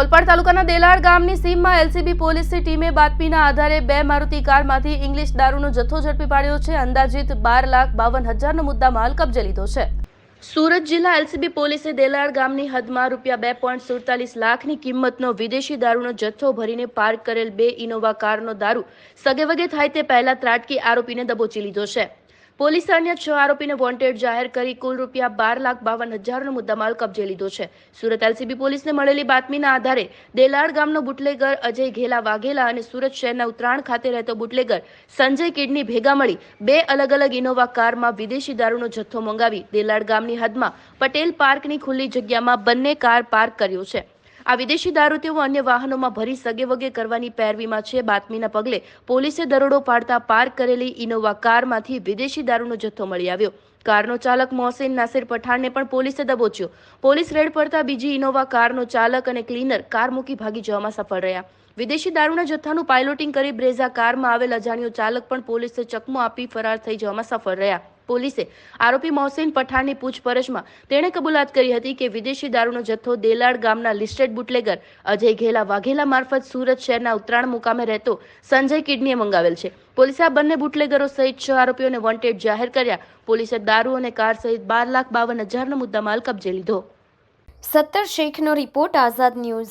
ઓલપાડ તાલુકાના દેલાડ ગામની સીમમાં એલસીબી પોલીસની ટીમે બાતમીના આધારે બે મારુતિ કારમાંથી ઇંગ્લિશ દારૂનો જથ્થો ઝડપી પાડ્યો છે. અંદાજિત બાર લાખ બાવન હજારનો મુદ્દા માલ કબજે લીધો છે. સુરત જિલ્લા એલસીબી પોલીસે દેલાડ ગામની હદમાં રૂપિયા બે પોઈન્ટ સુડતાલીસ લાખની કિંમતનો વિદેશી દારૂનો જથ્થો ભરીને પાર્ક કરેલ બે ઇનોવા કારનો દારૂ સગેવગે થાય તે પહેલા ત્રાટકી આરોપીને દબોચી લીધો છે. પોલીસે અન્ય છ આરોપીને વોન્ટેડ જાહેર કરી કુલ રૂપિયા બાર લાખ બાવન હજારનો મુદ્દામાલ કબજે લીધો છે. સુરત એલસીબી પોલીસને મળેલી બાતમીના આધારે દેલાડ ગામનો બુટલેગર અજય ઘેલા વાઘેલા અને સુરત શહેરના ઉત્તરાયણ ખાતે રહેતો બુટલેગર સંજય કિડની ભેગા મળી બે અલગ અલગ ઇનોવા કારમાં વિદેશી દારૂનો જથ્થો મંગાવી દેલાડ ગામની હદમાં પટેલ પાર્કની ખુલ્લી જગ્યામાં બંને કાર પાર્ક કર્યો છે. આ વિદેશી દારૂ તેઓ અન્ય વાહનોમાં ભરી સગે વગે કરવાની પેરવીમાં છે. બાતમીના પગલે પોલીસે દરોડો પાડતા પાર્ક કરેલી ઇનોવા કારમાંથી વિદેશી દારૂનો જથ્થો મળી આવ્યો. કારનો ચાલક મોહસિન નાસિર પઠાણને પણ પોલીસે દબોચ્યો. પોલીસ રેડ પડતા બીજી ઇનોવા કારનો ચાલક અને ક્લીનર કાર મૂકી ભાગી જવામાં સફળ રહ્યા. વિદેશી દારૂના જથ્થાનું પાયલોટિંગ કરી બ્રેઝા કારમાં આવેલ અજાણ્યો ચાલક પણ પોલીસે ચકમો આપી ફરાર થઈ જવામાં સફળ રહ્યા. પોલીસે આરોપી મોહસિન પઠાણની પૂછપરછમાં તેણે કબૂલાત કરી હતી કે વિદેશી દારૂનો જથ્થો દેલાડ ગામના લિસ્ટેડ બુટલેગર અજય ઘેલા વાઘેલા મારફત સુરત શહેરના ઉત્તરાણ મુકામે રહેતો સંજય કિડનીએ મંગાવેલ છે. પોલીસે આ બંને બુટલેગરો સહિત છ આરોપીઓને વોન્ટેડ જાહેર કર્યા. પોલીસે દારૂ અને કાર સહિત બાર લાખ બાવન હજારનો મુદ્દામાલ કબજે લીધો. સત્તર શેખનો રિપોર્ટ આઝાદ ન્યૂઝ.